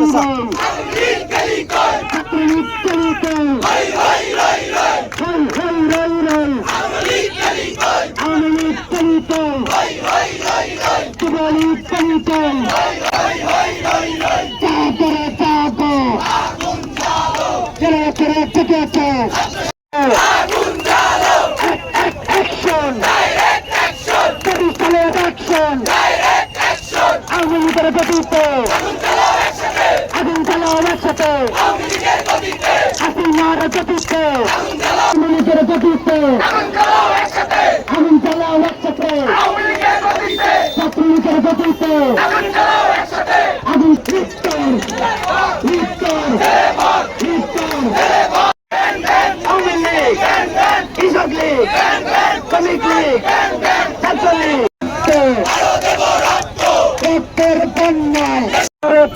চলেছে Action! Traditional action! Awami লীগের গতিতে আগুন চালাও একসাথে গতিতে আওয়ামী লীগের গতিতে আগুন চালাও একসাথে ছাত্রলীগের গতিতে আগুন লিপ্তর লিপ্তর লিপ্তর আওয়ামী লীগ। কৃষক লীগ। শ্রমিক লীগ। ছাত্রলীগ রক্তের বন্যায়।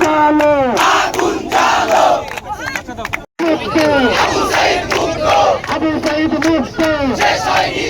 চালো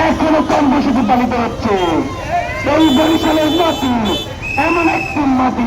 এখনও কর্মসূচি পালিত হচ্ছে এই বরিশালের মাটি এমন একটি মাটি